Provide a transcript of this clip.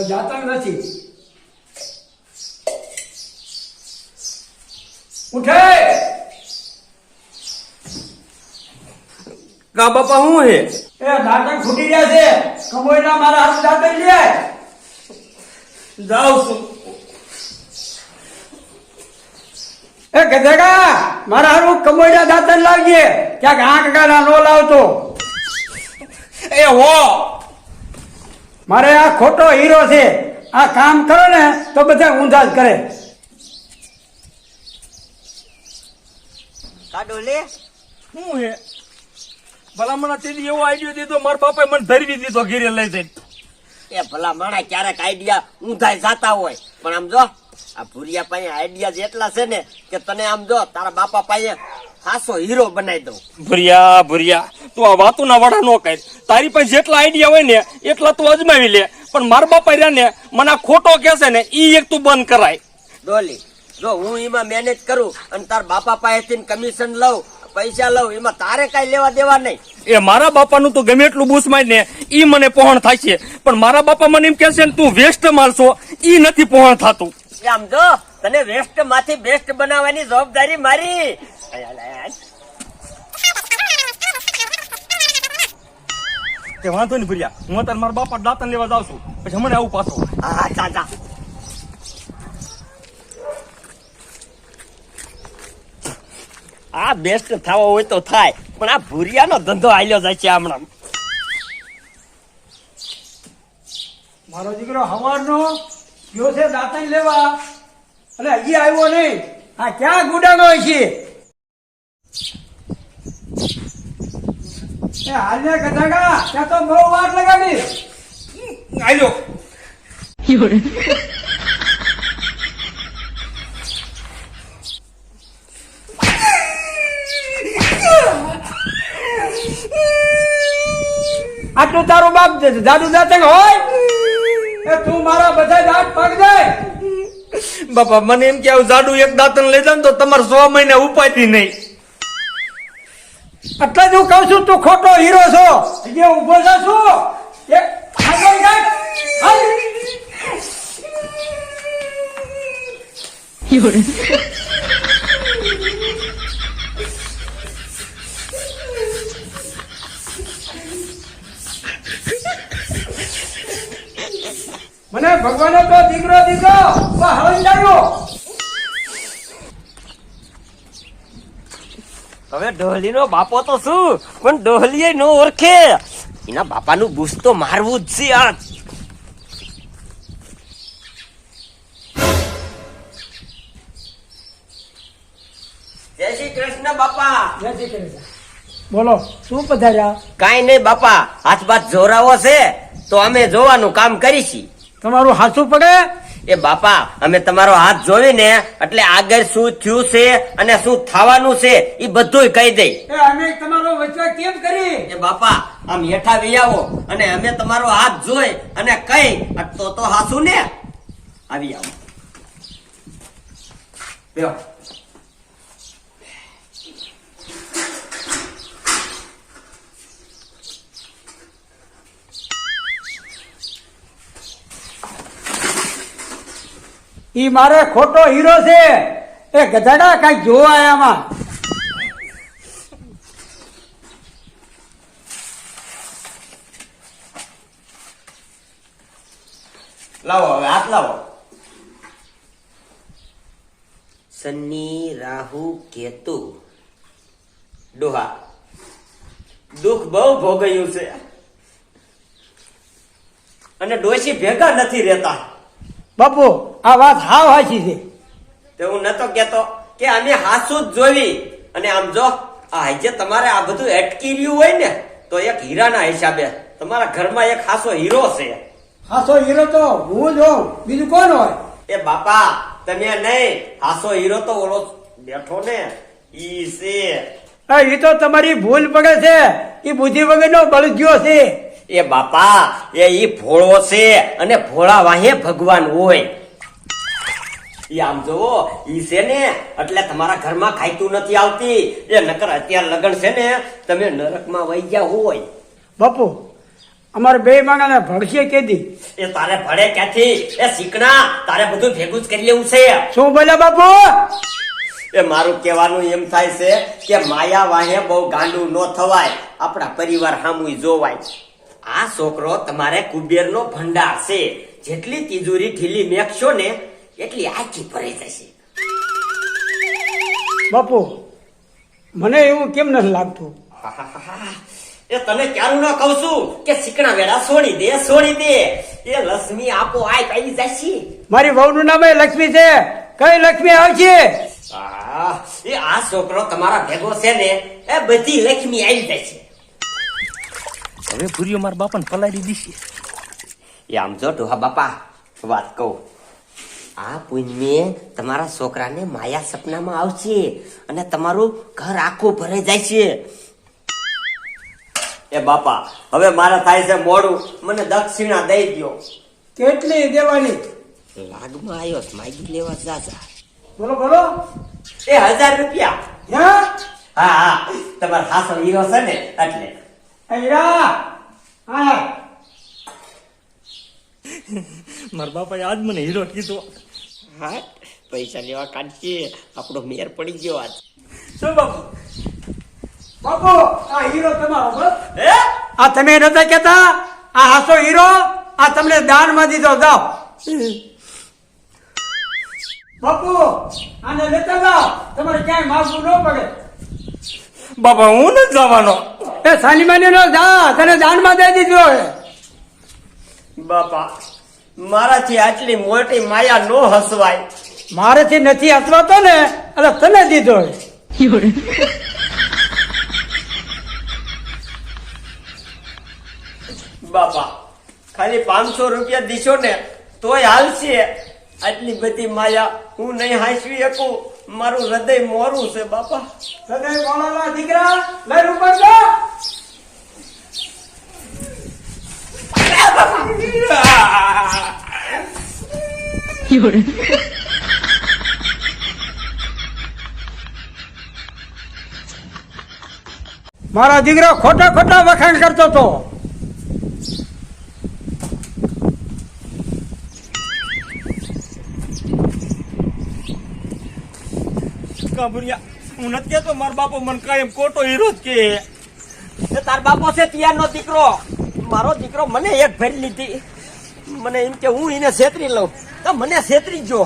દાંતણ નથી. ઉઠે! કા બાપા હું હે? એ દાંતણ ફૂટી ગયા છે. કમોઈના મારા હાથ દાંતણ લે. જાઉં છું. એ ગધેડા મારા હારું કમોયના દાંતણ લાવજે ક્યાંક આંખ ગાના નો લાવતો. એ હો! મારે આ ખોટો હીરો છે. આ કામ કરો ને તો બધા ઊંધા જ કરે. કાઢો લે. હું હે? ભલા મને તેથી એવો આઈડિયો દીધો મારા બાપાએ મને ધરવી દીધો ઘેરે લઈ જઈને. એ ભલા માણા ક્યારેક આઈડિયા ઊંધા જાતા હોય. પણ આમ જો આ ભૂરિયા પાસે આઈડિયા જેટલા છે ને કે તને આમ જો તારા બાપા પાસે ખાસો હીરો બનાવી દઉં. ભુરિયા ભુરિયા. તું આ વાતુના વડા નો કર. તારી પાસે જેટલા આઈડિયા હોય ને એટલા તું અજમાવી લે. પણ મારા બાપા રહ્યા ને મને ખોટો કહેશે ને ઈ એક તું બંધ કરાય. ડોલી જો હું એમાં મેનેજ કરું અને તારા બાપા પાસેથી કમિશન લઉં પૈસા લઉં એમાં તારે કઈ લેવા દેવા નહીં. એ મારા બાપાનું તો ગમે એટલું બૂસ માય ને ઈ મને પહોણ થાય છે પણ મારા બાપા મને એમ કહેશે ને તું વેસ્ટ મારશો ઈ નથી પહોણ થતું. આમ જો. તને વેસ્ટમાંથી બેસ્ટ બનાવવાની જવાબદારી મારી. તે વાંધો નહીં ભર્યા. હું અત્યારે મારા બાપા દાંતન લેવા જાઉં છું. પછી હમણાં આવું પાછો. હા જા જા. આ બેસ્ટ થવો હોય તો થાય પણ આ ભૂરિયાનો ધંધો આલ્યો જાય છે હમણાં. મારો દીકરો હવારનો ગયો છે દાંતન લેવા. અને હજી આવ્યો નહીં. આ ક્યાં ગુડાનો છે? એ હાલને ગધાડા ત્યાં તો બહુ વાર લગાડી. આવ્યો આટલું તારું બાપ જાદુ દાતે હોય? તું મારા બધા દાંત પગ દે. બાપા મને એમ કે આવું જાડું એક દાંતન લઈ જાવ તો તમારે સો મહિને ઉપાયથી નહીં. એટલે જ હું કઉ છું તું ખોટો હીરો છો. જે ઊભો છો આગળ મને ભગવાને તો દીકરો દીકરો હળી જાયો હવે ડોહલી નો બાપો તો શું? પણ ડોહલીએ નો ઓળખે. એના બાપાનું બુસ તો મારવું જ છે આજ. જય શ્રી કૃષ્ણ બાપા. જય શ્રી કૃષ્ણ. બોલો શું પધાર્યા? કાઈ નહીં બાપા હાથ બાત જોરાવો છે તો અમે જોવાનું કામ કરીશી. તમારું હાથું પડે? એ બાપા અમે તમારો હાથ જોઈને એટલે આગળ શું થયું છે અને શું થવાનું છે એ બધું કહી દઈ. એ અમે તમારો વચ્ચે કેમ કરી? એ બાપા આમ હેઠા વિયાવો અને અમે તમારો હાથ જોઈ અને કઈ તો તો હાસુ ને. આવી આવો. ઈ મારે ખોટો હીરો છે. એ ગધાડા કઈ જોવા આમાં લાવો હવે હાથ લાવો. શનિ રાહુ કેતુ. ડોહા. દુઃખ બહુ ભોગવ્યું છે. અને ડોશી ભેગા નથી રહેતા. બાપુ આ વાત હાવ હાચી છે. તે હું નતો કેતો કે અમે હાસુ જ જોવી. અને આમ જો આ જે તમારે આ બધું અટકી રહ્યું હોય ને તો એક હીરાના હિસાબે તમારા ઘરમાં એક હાસો હીરો છે. હાસો હીરો તો હું જ હોઉં. બીજું કોણ હોય? એ બાપા તમે નહીં. હાસો હીરો તો ઓલો બેઠો ને ઈ છે. એ તો તમારી ભૂલ પડે છે. એ બુદ્ધિ વગરનો બળગ્યો છે. એ બાપા એ ઈ ભોળો છે અને ભોળા વાહે ભગવાન હોય. ઈ આમ જોવો ઈ છે ને એટલે તમારા ઘરમાં ખાઈતું નથી આવતી. એ નકર અત્યારે લગન છે ને તમે નરકમાં વહી ગયા હોય. બાપુ અમારે બે માણસને ભળશે કેદી એ તારે ભળે ક્યાંથી? એ શીકણા તારે બધું ભેગું જ કરી લેવું છે. શું બોલે બાપુ? એ મારું કહેવાનું એમ થાય છે કે માયા વાહે બહુ ગાંડું ન થવાય આપણા પરિવાર સામુય જોવાય. આ છોકરો તમારે કુબેરનો ભંડાર છે. જેટલી તિજોરી ઢીલી મેકશો ને એટલી આખી ભરાઈ જશે. બાપુ મને એવું કેમ નથી લાગતું? એ તને ક્યારું ન કહું છું કે શીકણા વેળા છોડી દે છોડી દે. એ લક્ષ્મી આપો આય પાઈ જશે. મારી વહુનું નામ લક્ષ્મી છે. કઈ લક્ષ્મી આવશે એ આ છોકરો તમારા ભેગો છે ને એ બધી લક્ષ્મી આવી જશે. હવે ભૂરીઓ મારા બાપાને પલારી દીધી એ આમ જો ડોહા બાપા વાત કહું. આ પુણ્યે તમારા છોકરાને માયા સપનામાં આવશે અને તમારું ઘર આખું ભરાઈ જાય છે એ બાપા હવે મારા થાય છે મોડું. મને દક્ષિણા દઈ ગયો કેટલી દેવાની? લાગમાં આવ્યો માગી લેવા જાજા બોલો બોલો. એ હજાર રૂપિયા. હા? હા તમારા હાસો હીરો છે ને એટલે. મારા બાપાએ આજ મને હીરો કીધો. હા પૈસા લેવા કાઢશે આપણો મેર પડી ગયો આજ. શું બાપુ? બાપુ આ હીરો તમારો હે? આ તમે નતા કેતા આ હાસો હીરો? આ તમને દાનમાં દીધો જાઓ. બાપુ આને લેતા જાઓ. તમારે ક્યાંય માગવું ન પડે. બાપા હું નથી જવાનો. એ સાની માની નો જા તને દાનમાં દઈ દીધો હે બાપા મારાથી આટલી મોટી માયા નો હસવાય. મારેથી નથી હસવાતો ને એટલે તને દીધો હે બાપા ખાલી પાંચસો રૂપિયા દીશો ને તોય હાલશે. આટલી બધી માયા હું નહીં હાંસવી શકું. મારું હૃદય મોરું છે, બાપા. હૃદય મોણાના દીકરા, લઈ ઉપર જા. મારા દીકરા ખોટા ખોટા વખાણ કરતો તો કાબુરિયા હું નથી કેતો મારા બાપો મને કાયમ ખોટો હીરો જ કે તાર બાપો છે, તિયારનો દીકરો. મારો દીકરો મને એક ભરી લીધી. મને એમ કે હું એને છેતરી લઉં. તો મને છેતરી જો.